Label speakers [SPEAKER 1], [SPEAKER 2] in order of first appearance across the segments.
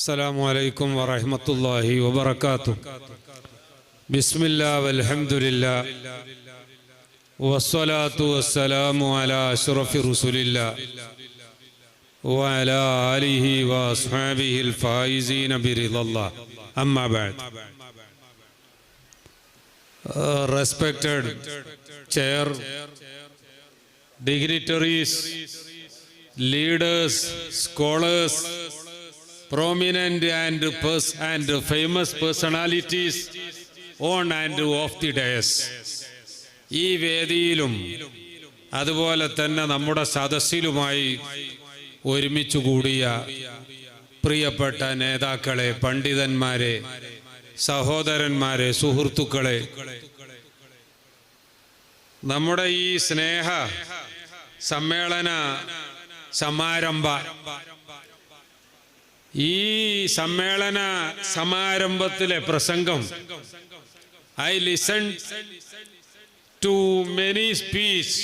[SPEAKER 1] السلام عليكم ورحمة الله وبركاته. بسم الله والحمد لله. والصلاة والسلام على أشرف رسول الله. وعلى آله وأصحابه الفائزين برضا الله. أما بعد. Respected chair, dignitaries, leaders, scholars, prominent and, pers- and famous personalities on and off the dais. ഈ വേദിയിലും അതുപോലെ തന്നെ നമ്മുടെ സദസ്സിലുമായി ഒരുമിച്ച് കൂടിയ പ്രിയപ്പെട്ട നേതാക്കളെ പണ്ഡിതന്മാരെ സഹോദരന്മാരെ സുഹൃത്തുക്കളെ നമ്മുടെ ഈ സ്നേഹ സമ്മേളന സമാരംഭ ഈ സമ്മേളന സമാരംഭത്തിലെ പ്രസംഗം I listen to many speech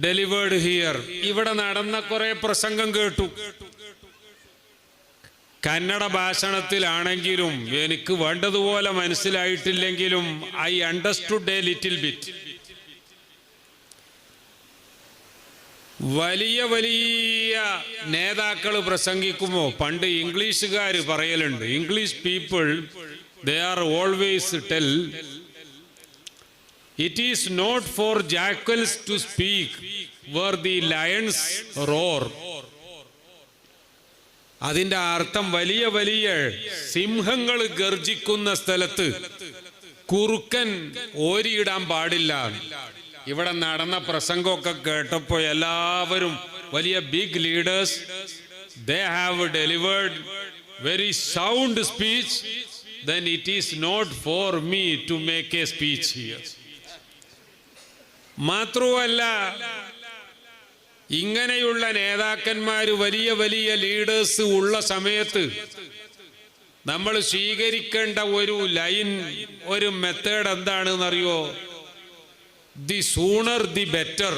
[SPEAKER 1] delivered here ഇവിടെ നടന്ന കുറെ പ്രസംഗം കേട്ടു. കന്നഡ ഭാഷണത്തിലാണെങ്കിലും എനിക്ക് വേണ്ടതുപോലെ മനസ്സിലായിട്ടില്ലെങ്കിലും I understood a little bit വലിയ വലിയ നേതാക്കൾ പ്രസംഗിക്കുമോ? പണ്ട് ഇംഗ്ലീഷുകാർ പറയലുണ്ട്. English people they are always tell it is not for jackals to speak where the lions roar അതിന്റെ അർത്ഥം വലിയ വലിയ സിംഹങ്ങൾ ഗർജിക്കുന്ന സ്ഥലത്ത് കുറുക്കൻ ഓരിയിടാൻ പാടില്ല. ഇവിടെ നടന്ന പ്രസംഗമൊക്കെ കേട്ടപ്പോൾ എല്ലാവരും വലിയ big leaders they have delivered very sound speech then it is not for me to make a speech here മാത്രവുമല്ല ഇങ്ങനെയുള്ള നേതാക്കന്മാർ വലിയ വലിയ ലീഡേഴ്സ് ഉള്ള സമയത്ത് നമ്മൾ സ്വീകരിക്കേണ്ട ഒരു ലൈൻ ഒരു മെത്തേഡ് എന്താണെന്നറിയോ? ദി സൂണർ ദി ബെറ്റർ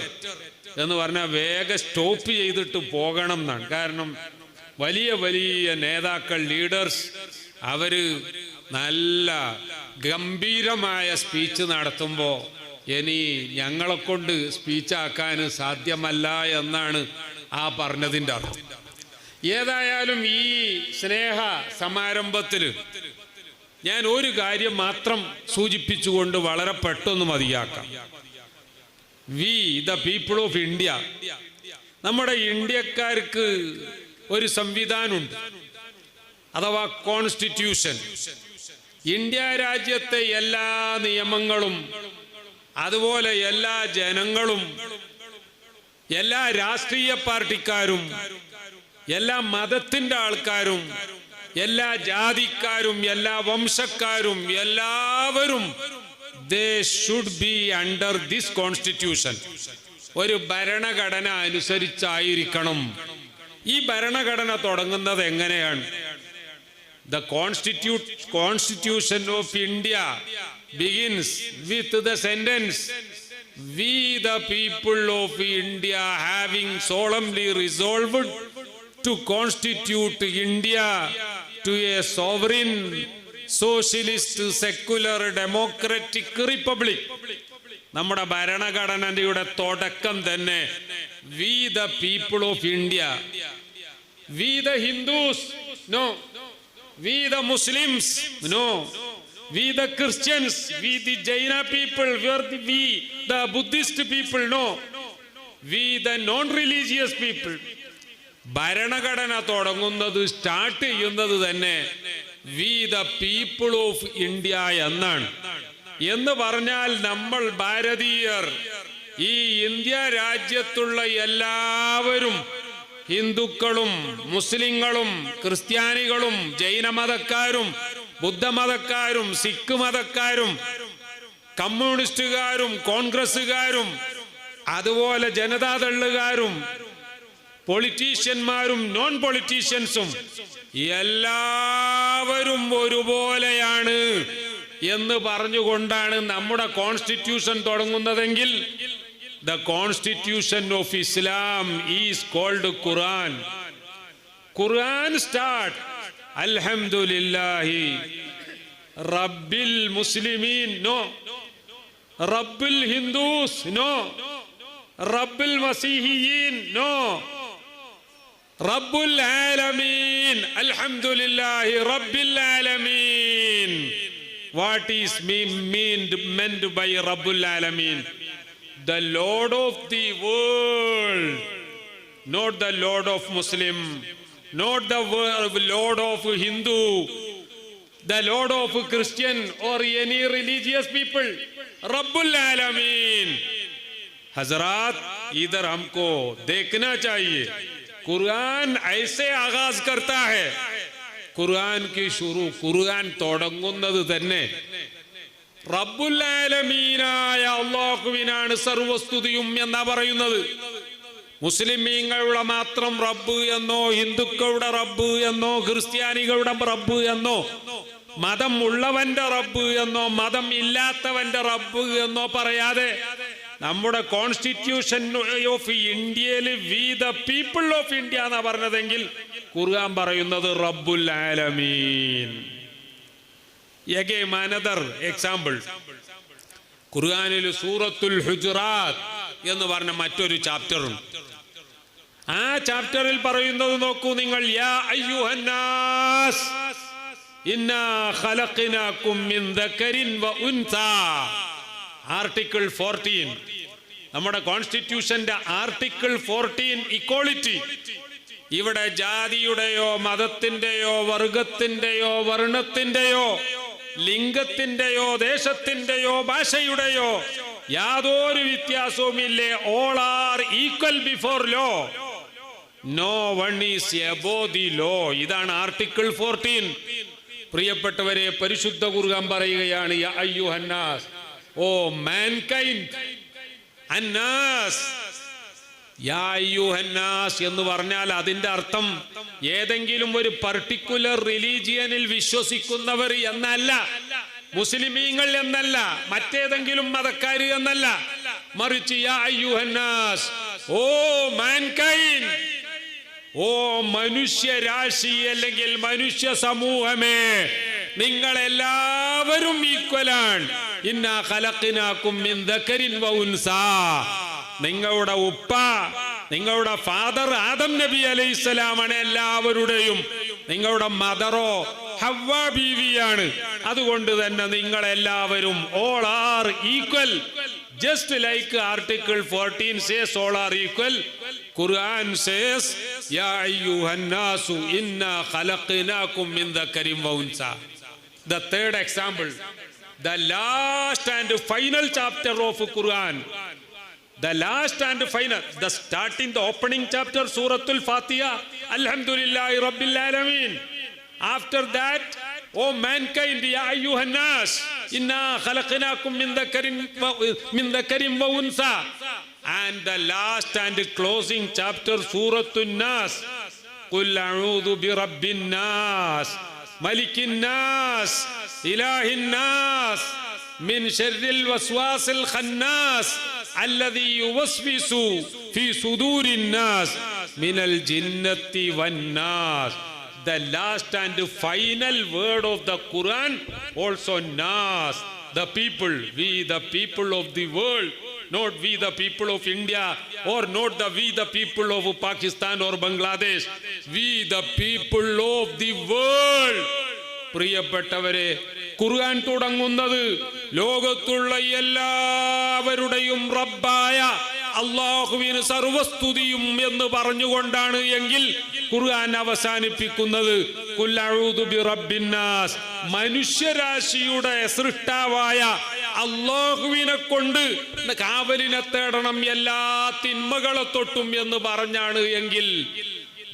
[SPEAKER 1] എന്ന് പറഞ്ഞാൽ വേഗം സ്റ്റോപ്പ് ചെയ്തിട്ട് പോകണം എന്നാണ്. കാരണം വലിയ വലിയ നേതാക്കൾ ലീഡേഴ്സ് അവർ നല്ല ഗംഭീരമായ സ്പീച്ച് നടത്തുമ്പോൾ ഇനി ഞങ്ങളെ കൊണ്ട് സ്പീച്ചാക്കാൻ സാധ്യമല്ല എന്നാണ് ആ പറഞ്ഞതിന്റെ അർത്ഥം. ഏതായാലും ഈ സ്നേഹ സമാരംഭത്തിൽ ഞാൻ ഒരു കാര്യം മാത്രം സൂചിപ്പിച്ചുകൊണ്ട് വളരെ പെട്ടെന്ന് മതിയാക്കാം. We the people of India നമ്മുടെ ഇന്ത്യക്കാർക്ക് ഒരു സംവിധാനമുണ്ട്. അഥവാ കോൺസ്റ്റിറ്റ്യൂഷൻ ഇന്ത്യ രാജ്യത്തെ എല്ലാ നിയമങ്ങളും അതുപോലെ എല്ലാ ജനങ്ങളും എല്ലാ രാഷ്ട്രീയ പാർട്ടിക്കാരും എല്ലാ മതത്തിന്റെ ആൾക്കാരും എല്ലാ ജാതിക്കാരും എല്ലാ വംശക്കാരും എല്ലാവരും they should be under this constitution ഒരു ഭരണഘടന അനുസരിച്ചായിരിക്കണം ഈ ഭരണഘടന തുടങ്ങുന്നത് എങ്ങനെയാണ് The constitute, Constitution of India begins with the sentence We, the people of India, having solemnly resolved to constitute India to a sovereign, socialist, secular, democratic republic. നമ്മുടെ ഭരണഘടനയുടെ തുടക്കം തന്നെ we the people of India we the Hindus no no we the christians we the jaina people we are the, we the buddhist people no we the non religious people ഭരണഘടന തുടങ്ങുന്നത് start ചെയ്യുന്നത് തന്നെ we the people of India എന്നാണ്. എന്ന് പറഞ്ഞാൽ നമ്മൾ ഭാരതീയർ. ഈ ഇന്ത്യ രാജ്യത്തുള്ള എല്ലാവരും ഹിന്ദുക്കളും മുസ്ലിങ്ങളും ക്രിസ്ത്യാനികളും ജൈനമതക്കാരും ബുദ്ധമതക്കാരും സിഖ് മതക്കാരും കമ്മ്യൂണിസ്റ്റുകാരും കോൺഗ്രസ്സുകാരും അതുപോലെ ജനതാദളുകാരും പൊളിറ്റീഷ്യന്മാരും നോൺ പൊളിറ്റീഷ്യൻസും എല്ലാവരും ഒരുപോലെയാണ് എന്ന് പറഞ്ഞുകൊണ്ടാണ് നമ്മുടെ constitution തുടങ്ങുന്നതെങ്കിൽ the constitution of Islam is called Quran Quran start അൽഹംദുലില്ലാഹി റബ്ബിൽ മുസ്ലിമീൻ നോ റബ്ബിൽ ഹിന്ദുസ് നോ റബ്ബിൽ മസീഹിയീൻ നോ റബ്ബുൽ ആലമീൻ. അൽഹംദുലില്ലാഹി റബ്ബിൽ ആലമീൻ. What is meant meant by റബ്ബുൽ ആലമീൻ? The lord of the world not the lord of Muslim not the lord of Hindu the lord of Christian or any religious people റബ്ബുൽ ആലമീൻ. ഹസറാത്ത് ഇതർ ഹംകോ ദേഖനാ ചാഹിയേ ഖുർആൻ ഐസേ ആകാസ് കർത്താഹേ കി ഷുറു ഖുർആൻ തുടങ്ങുന്നത് തന്നെ. റബ്ബുല്ലാലമീനായ അള്ളാഹുവിനാണ് സർവസ്തുതിയും എന്നാ പറയുന്നത്. മുസ്ലിമീങ്ങളുടെ മാത്രം റബ്ബ് എന്നോ ഹിന്ദുക്കളുടെ റബ്ബ് എന്നോ ക്രിസ്ത്യാനികളുടെ റബ്ബ് എന്നോ മതം ഉള്ളവന്റെ റബ്ബ് എന്നോ മതം ഇല്ലാത്തവന്റെ റബ്ബ് എന്നോ പറയാതെ നമ്മുടെ കോൺസ്റ്റിറ്റ്യൂഷൻ ഓഫ് ഇന്ത്യയിൽ we the people of India എന്നാ പറഞ്ഞതെങ്കിൽ ഖുർആൻ പറയുന്നത് റബ്ബുൽ ആലമീൻ. അനദർ എക്സാമ്പിൾ ഖുർആനിൽ സൂറത്തുൽ ഹുജറാത്ത് എന്ന് പറഞ്ഞ മറ്റൊരു ചാപ്റ്റർ ഉണ്ട്. ആ ചാപ്റ്ററിൽ പറയുന്നത് നോക്കൂ നിങ്ങൾ യാ ഇന്നാ ഖലഖനാകും മിൻ ദക്കരിൻ വ ഉൻസാ. ആർട്ടിക്കിൾ 14 നമ്മുടെ കോൺസ്റ്റിറ്റ്യൂഷന്റെ ആർട്ടിക്കിൾ 14 ഇക്വാളിറ്റി ഇവിടെ ജാതിയുടെയോ മതത്തിന്റെയോ വർഗത്തിന്റെയോ വർണത്തിന്റെയോ ലിംഗത്തിന്റെയോ ദേശത്തിന്റെയോ ഭാഷയുടെയോ യാതൊരു വ്യത്യാസവുമില്ലേ? All are equal before law no one is above the law ഇതാണ് ആർട്ടിക്കിൾ ഫോർട്ടീൻ പ്രിയപ്പെട്ടവരെ പരിശുദ്ധ കുറുകാൻ പറയുകയാണ് അയ്യു അയ്യുഹന്നാസ് ഓ മാൻകൈൻഡ് അന്നാസ്. എന്ന് പറഞ്ഞാൽ അതിന്റെ അർത്ഥം ഏതെങ്കിലും ഒരു പർട്ടിക്കുലർ റിലീജിയനിൽ വിശ്വസിക്കുന്നവർ എന്നല്ല. മുസ്ലിമീങ്ങൾ എന്നല്ല. മറ്റേതെങ്കിലും മതക്കാർ എന്നല്ല. മറിച്ച് യാ അയ്യുഹന്നാസ്. ഓ മാൻകൈൻ ഓ മനുഷ്യരാശി അല്ലെങ്കിൽ മനുഷ്യ സമൂഹമേ നിങ്ങൾ എല്ലാവരും ഈക്വലാണ് നിങ്ങളുടെ ഉപ്പ നിങ്ങളുടെ ഫാദർ ആദം നബി അലൈഹി അലൈഹിസ്സലാമാണ് എല്ലാവരുടെയും. നിങ്ങളുടെ മദറോ ഹവ്വ ബീവിയാണ്. അതുകൊണ്ട് തന്നെ നിങ്ങൾ എല്ലാവരും all are equal just like article fourteen says all are equal Quran says യാ അയ്യുഹന്നാസു ഇന്നാ ഖലഖനാകും മിൻ ദക്കരിൻ വ ഉൻസാ the third example. The last and final chapter of quran the last and final the starting the opening chapter suratul fatiha alhamdulillah rabbil alamin after that O mankind, ya ayyuhan nas, inna khalaqnakum min dhakarin min dhakarin wa unsa. And the last and closing chapter, Surah An-Nas. قل أعوذ برب الناس ملك الناس إله الناس من شر الوسواس الخناس الذي يوسوس في صدور الناس من الجنة والناس the last and final word of the Quran also Nas, the people, we the people of the world, not we the people of India or not the we the people of Pakistan or Bangladesh, we the people of the world. പ്രിയപ്പെട്ടവരെ ഖുർആൻ തുടങ്ങുന്നത് ലോകത്തുള്ള എല്ലാവരുടെയും റബ്ബായ അള്ളാഹുവിന് സർവസ്തുതിയും എന്ന് പറഞ്ഞുകൊണ്ടാണ് എങ്കിൽ ഖുർആൻ അവസാനിപ്പിക്കുന്നത്. കുല്ലഊദു ബിറബ്ബിന്നാസ് മനുഷ്യരാശിയുടെ സൃഷ്ടാവായ അള്ളാഹുവിനെ കൊണ്ട് കാവലിനെ തേടണം എല്ലാ തിന്മകളെ തൊട്ടും എന്ന് പറഞ്ഞാണ് എങ്കിൽ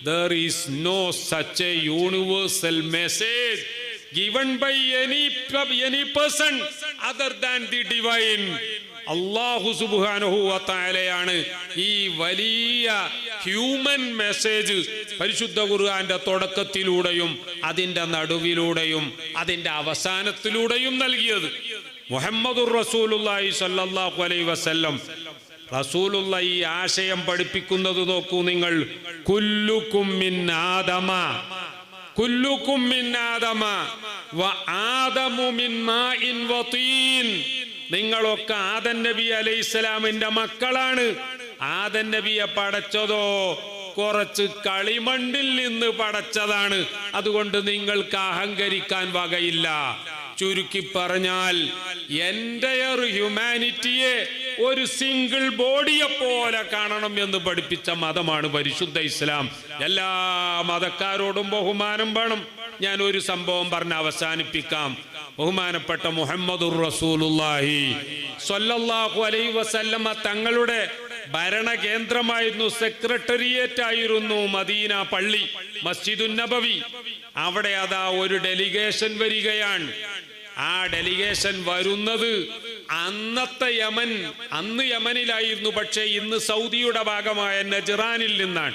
[SPEAKER 1] there is no such a universal message. Given by any any person other than the divine. അള്ളാഹു സുബാനഹു വത്തായാലയാണ് ഈ വലിയ ഹ്യൂമൻ മെസ്സേജ് പരിശുദ്ധ ഖുർആന്റെ തുടക്കത്തിലൂടെയും അതിന്റെ നടുവിലൂടെയും അതിന്റെ അവസാനത്തിലൂടെയും നൽകിയത്. മുഹമ്മദുർ റസൂലുല്ലാഹി സല്ലല്ലാഹു അലൈഹി വസല്ലം. റസൂലുള്ള ഈ ആശയം പഠിപ്പിക്കുന്നത് നോക്കൂ നിങ്ങൾ. കുല്ലുക്കും മിൻ ആദമ. കുല്ലുക്കും വ ആദമു മിൻ മാഇൻ വതീൻ നിങ്ങളൊക്കെ ആദൻ നബി അലൈഹിസ്സലാമിന്റെ മക്കളാണ്. ആദൻ നബിയെ പടച്ചതോ കുറച്ച് കളിമണ്ണിൽ നിന്ന് പടച്ചതാണ്. അതുകൊണ്ട് നിങ്ങൾക്ക് അഹങ്കരിക്കാൻ വകയില്ല. ചുരുക്കി പറഞ്ഞാൽ എന്റെ ഹ്യൂമാനിറ്റിയെ ഒരു സിംഗിൾ ബോഡിയെ പോലെ കാണണം എന്ന് പഠിപ്പിച്ച മതമാണ് പരിശുദ്ധ ഇസ്ലാം. എല്ലാ മതക്കാരോടും ബഹുമാനം വേണം. ഞാൻ ഒരു സംഭവം പറഞ്ഞ് അവസാനിപ്പിക്കാം. ബഹുമാനപ്പെട്ട മുഹമ്മദുർ റസൂലുള്ളാഹി സ്വല്ലല്ലാഹു അലൈഹി വസല്ലമ തങ്ങളുടെ ഭരണകേന്ദ്രമായിരുന്നു സെക്രട്ടേറിയറ്റ് ആയിരുന്നു മദീന പള്ളി മസ്ജിദുൻ നബവി. അവിടെ അതാ ഒരു ഡെലിഗേഷൻ വരികയാണ്. ആ ഡെലിഗേഷൻ വരുന്നത് അന്നത്തെ യമൻ അന്ന് യമനിലായിരുന്നു പക്ഷേ ഇന്ന് സൗദിയുടെ ഭാഗമായ നജറാനിൽ നിന്നാണ്.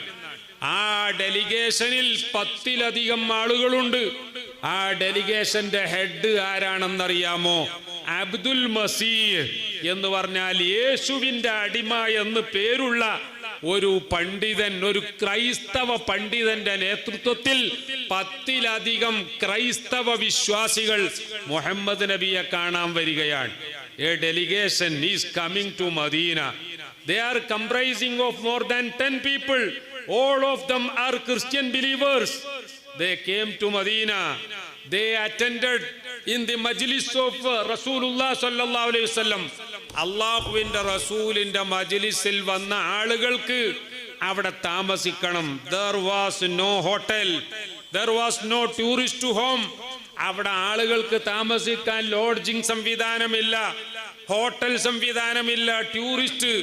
[SPEAKER 1] ആ ഡെലിഗേഷനിൽ പത്തിലധികം ആളുകളുണ്ട്. ആ ഡെലിഗേഷന്റെ ഹെഡ് ആരാണെന്നറിയാമോ? അബ്ദുൽ മസീഹ് എന്ന് പറഞ്ഞാൽ യേശുവിന്റെ അടിമ എന്ന് പേരുള്ള ഒരു പണ്ഡിതൻ ഒരു ക്രൈസ്തവ പണ്ഡിതന്റെ നേതൃത്വത്തിൽ പത്തിലധികം ക്രൈസ്തവ വിശ്വാസികൾ മുഹമ്മദ് നബിയെ കാണാൻ വരികയാണ്. A delegation is coming to Medina they are comprising of more than ten people all of them are Christian believers they came to Medina they attended in the majlis of Rasulullah അലൈഹി വസല്ലം. അള്ളാഹുവിന്റെ റസൂലിന്റെ മജ്ലിസിൽ വന്ന ആളുകൾക്ക് അവിടെ താമസിക്കണം there was no hotel there was no tourist home അവിടെ ആളുകൾക്ക് താമസിക്കാൻ ലോഡ്ജിംഗ് സംവിധാനമില്ല ഹോട്ടൽ സംവിധാനമില്ല ടൂറിസ്റ്റ്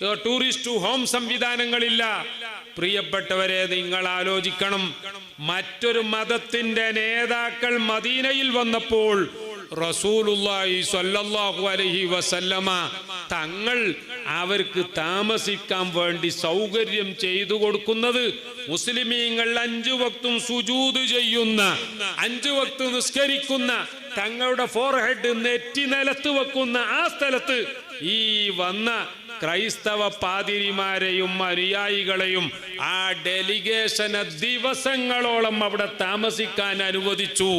[SPEAKER 1] ടൂറിസ്റ്റ് ഹോം സംവിധാനങ്ങളില്ല. പ്രിയപ്പെട്ടവരെ നിങ്ങൾ ആലോചിക്കണം. മറ്റൊരു മതത്തിന്റെ നേതാക്കൾ മദീനയിൽ വന്നപ്പോൾ അലൈഹി വസല്ലമ തങ്ങൾ അവർക്ക് താമസിക്കാൻ വേണ്ടി സൗകര്യം ചെയ്തു കൊടുക്കുന്നത് മുസ്ലിമീങ്ങൾ അഞ്ചു വക്തും സുജൂത് ചെയ്യുന്ന അഞ്ചു വക്ത് നിസ്കരിക്കുന്ന തങ്ങളുടെ ഫോർഹെഡ് നെറ്റി നിലത്ത് വെക്കുന്ന ആ സ്ഥലത്ത് ഈ വന്ന ക്രൈസ്തവ പാതിരിമാരെയും അനുയായികളെയും ആ ഡെലിഗേഷന് ദിവസങ്ങളോളം അവിടെ താമസിക്കാൻ അനുവദിച്ചു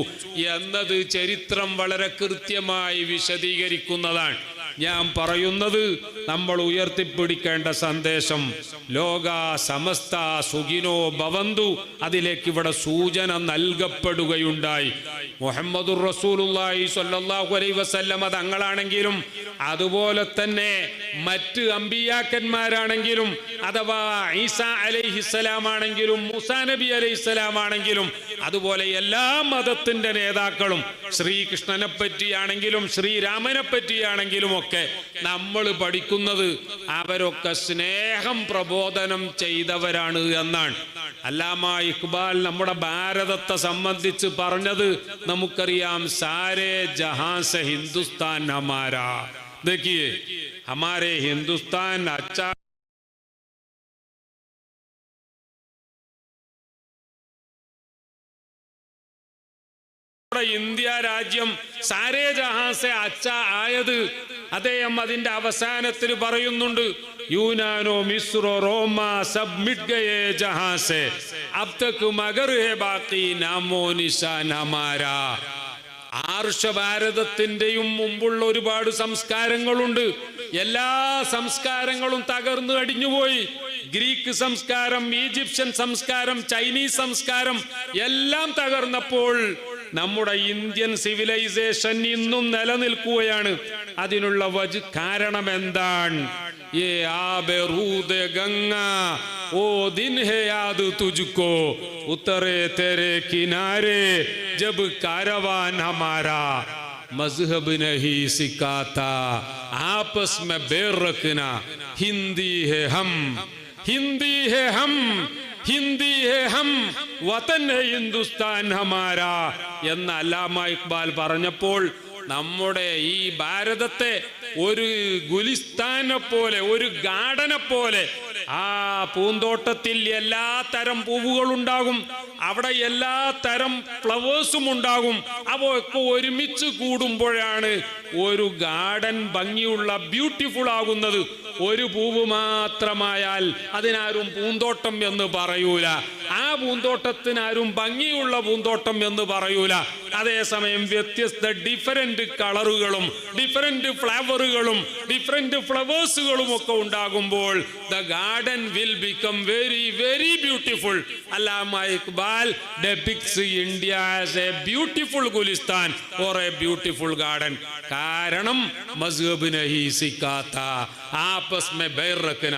[SPEAKER 1] എന്നത് ചരിത്രം വളരെ കൃത്യമായി വിശദീകരിക്കുന്നതാണ്. ഞാൻ പറയുന്നത് നമ്മൾ ഉയർത്തിപ്പിടിക്കേണ്ട സന്ദേശം. ലോക സമസ്ത സുഖിനോ ഭവന്തു അതിലേക്ക് ഇവിടെ സൂചന നൽകപ്പെടുകയുണ്ടായി. മുഹമ്മദുർ റസൂലുള്ളാഹി സ്വല്ലല്ലാഹു അലൈഹി വസല്ലമ തങ്ങളാണെങ്കിലും അതുപോലെ തന്നെ മറ്റ് അമ്പിയാക്കന്മാരാണെങ്കിലും അഥവാ ഈസ അലൈഹിസ്സലാം ആണെങ്കിലും മുസാ നബി അലൈഹിസ്സലാം ആണെങ്കിലും അതുപോലെ എല്ലാ മതത്തിന്റെ നേതാക്കളും ശ്രീകൃഷ്ണനെ പറ്റിയാണെങ്കിലും ശ്രീരാമനെ പറ്റിയാണെങ്കിലും ഒക്കെ നമ്മൾ പഠിക്കുന്നത് അവരൊക്കെ സ്നേഹം പ്രബോധനം ചെയ്തവരാണ് എന്നാണ്. അല്ലാമ ഇക്ബാൽ നമ്മുടെ ഭാരതത്തെ സംബന്ധിച്ച് പറഞ്ഞത് നമുക്കറിയാം സാരേ ജഹാസ ഹിന്ദുസ്ഥാൻ ഹമാരാ देखिए हमारे हिंदुस्तान अच्छा നമ്മുടെ ഇന്ത്യ രാജ്യം സാരേ ജഹാസെ അച്ച ആയത്. അദ്ദേഹം അതിന്റെ അവസാനത്തിൽ പറയുന്നുണ്ട് യൂനാനോ മിസ്രോ റോമ സബ് മിറ്റ് ഗയേ ജഹാസെ. അബ് മഗർ ഹെ ബാക്കി നാമോ നിശാൻ ഹമാരാ ആർഷഭാരതത്തിന്റെയും മുമ്പുള്ള ഒരുപാട് സംസ്കാരങ്ങളുണ്ട്. എല്ലാ സംസ്കാരങ്ങളും തകർന്നു അടിഞ്ഞുപോയി. ഗ്രീക്ക് സംസ്കാരം ഈജിപ്ഷ്യൻ സംസ്കാരം ചൈനീസ് സംസ്കാരം എല്ലാം തകർന്നപ്പോൾ നമ്മുടെ ഇന്ത്യൻ സിവിലൈസേഷൻ ഇന്നും നിലനിൽക്കുകയാണ് അതിനുള്ള വജ് കാരണം എന്താണ് ये आबरूद गंगा ओ दिन है याद तुझको उतरे तेरे किनारे जब कारवान हमारा मजहब नहीं सिखाता आपस में बेर रखना हिंदी है हम हिंदी है हम ഹിന്ദി ഹേ ഹം വതൻ ഹേ ഹിന്ദുസ്ഥാൻ ഹമാര എന്ന് അല്ലാമ ഇക്ബാൽ പറഞ്ഞപ്പോൾ നമ്മുടെ ഈ ഭാരതത്തെ ഒരു ഗുലിസ്ഥാനെ പോലെ ഒരു ഗാർഡനെ പോലെ ആ പൂന്തോട്ടത്തിൽ എല്ലാ തരം പൂവുകളുണ്ടാകും. അവിടെ എല്ലാ തരം ഫ്ലവേഴ്സും ഉണ്ടാകും. അവയൊക്കെ ഒരുമിച്ച് കൂടുമ്പോഴാണ് ഒരു ഗാർഡൻ ഭംഗിയുള്ള ബ്യൂട്ടിഫുൾ ആകുന്നത്. ഒരു പൂവ് മാത്രമായാൽ അതിനാരും പൂന്തോട്ടം എന്ന് പറയൂല. ആ പൂന്തോട്ടത്തിനാരും ഭംഗിയുള്ള പൂന്തോട്ടം എന്ന് പറയൂല. അതേസമയം വ്യത്യസ്ത ഡിഫറെന്റ് കളറുകളും ഡിഫറെന്റ് ഫ്ലവറുകളും ഡിഫറെന്റ് ഫ്ലവേഴ്സുകളും ഒക്കെ ഉണ്ടാകുമ്പോൾ the garden will become very very beautiful Allama India as a beautiful gulistan. Or a beautiful garden കാരണം മസ്ഹബ് നഹി സിക്കാത്ത. ആപ്പസ് മെ ബൈർ റക്കന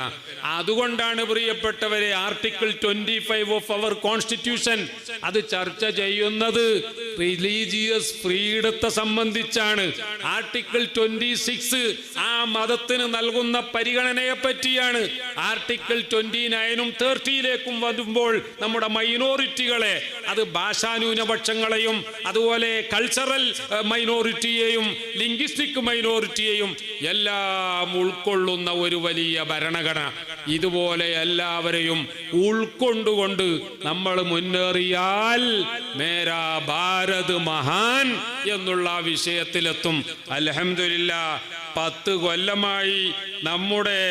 [SPEAKER 1] അതുകൊണ്ടാണ് പ്രിയപ്പെട്ടവരെ article twenty five of our constitution അത് ചർച്ച ചെയ്യുന്നത്. റിലീജിയസ് ഫ്രീഡത്തെ സംബന്ധിച്ചാണ് ആർട്ടിക്കിൾ ട്വന്റി സിക്സ് ആ മതത്തിന് നൽകുന്ന പരിഗണനയെ പറ്റിയാണ് ആർട്ടിക്കിൾ ട്വന്റി നയനും തേർട്ടിയിലേക്കും വരുമ്പോൾ നമ്മുടെ മൈനോറിറ്റികളെ അത് ഭാഷാന്യൂനപക്ഷങ്ങളെയും അതുപോലെ കൾച്ചറൽ മൈനോറിറ്റിയെയും ലിംഗ്വിസ്റ്റിക് മൈനോറിറ്റിയെയും എല്ലാം ഉൾക്കൊള്ളുന്ന ഒരു വലിയ ഭരണഘടന. ഇതുപോലെ എല്ലാവരെയും ഉൾക്കൊണ്ടുകൊണ്ട് നമ്മൾ മുന്നേറിയാൽ മേരാ ഭാരത് മഹാൻ എന്നുള്ള വിഷയത്തിലെത്തും. അലഹമില്ല പത്ത് കൊല്ലമായി നമ്മുടെ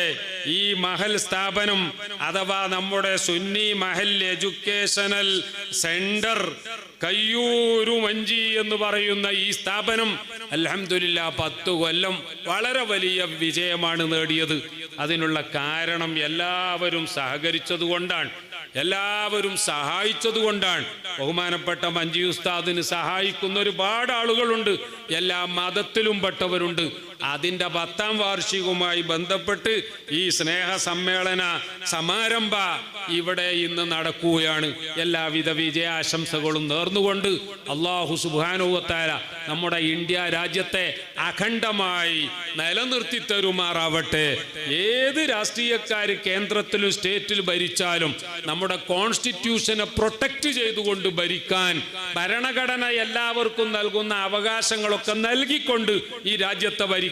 [SPEAKER 1] ഈ മഹൽ സ്ഥാപനം അഥവാ നമ്മുടെ സുന്നി മഹൽ എഡ്യൂക്കേഷണൽ സെന്റർ കയ്യൂരു മഞ്ചി എന്ന് പറയുന്ന ഈ സ്ഥാപനം അലഹമില്ല പത്ത് കൊല്ലം വളരെ വലിയ വിജയമാണ് നേടിയത്. അതിനുള്ള കാരണം എല്ലാവരും സഹകരിച്ചത് കൊണ്ടാണ് എല്ലാവരും സഹായിച്ചതുകൊണ്ടാണ്. ബഹുമാനപ്പെട്ട മഞ്ജി ഉസ്താദിന് സഹായിക്കുന്ന ഒരുപാട് ആളുകളുണ്ട്. എല്ലാ മതത്തിലും പെട്ടവരുണ്ട്. അതിന്റെ പത്താം വാർഷികവുമായി ബന്ധപ്പെട്ട് ഈ സ്നേഹ സമ്മേളന സമാരംഭ ഇവിടെ ഇന്ന് നടക്കുകയാണ്. എല്ലാവിധ വിജയാശംസകളും നേർന്നുകൊണ്ട് അള്ളാഹു സുബാനുവത്താര നമ്മുടെ ഇന്ത്യ രാജ്യത്തെ അഖണ്ഡമായി നിലനിർത്തി തരുമാറാവട്ടെ. ഏത് രാഷ്ട്രീയക്കാർ കേന്ദ്രത്തിലും സ്റ്റേറ്റിൽ ഭരിച്ചാലും നമ്മുടെ കോൺസ്റ്റിറ്റ്യൂഷനെ പ്രൊട്ടക്ട് ചെയ്തുകൊണ്ട് ഭരിക്കാൻ ഭരണഘടന എല്ലാവർക്കും നൽകുന്ന അവകാശങ്ങളൊക്കെ നൽകിക്കൊണ്ട് ഈ രാജ്യത്തെ ഭരിക്കാൻ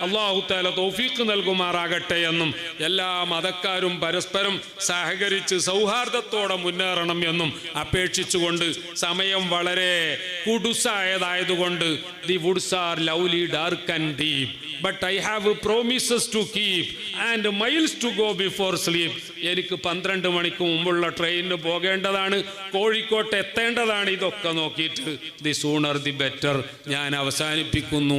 [SPEAKER 1] അള്ളാഹു താല തൗഫീഖ് നൽകുമാറാകട്ടെ എന്നും എല്ലാ മതക്കാരും പരസ്പരം സഹകരിച്ച് സൗഹാർദ്ദത്തോടെ മുന്നേറണം എന്നും അപേക്ഷിച്ചുകൊണ്ട് സമയം വളരെ കുടുസായതായതുകൊണ്ട് the woods are lovely dark and deep but I have promises to keep and miles to go before sleep എനിക്ക് പന്ത്രണ്ട് മണിക്ക് മുമ്പുള്ള ട്രെയിനിന് പോകേണ്ടതാണ്. കോഴിക്കോട്ട് എത്തേണ്ടതാണ്. ഇതൊക്കെ നോക്കിയിട്ട് ദി സൂണർ ദി ബെറ്റർ ഞാൻ അവസാനിപ്പിക്കുന്നു.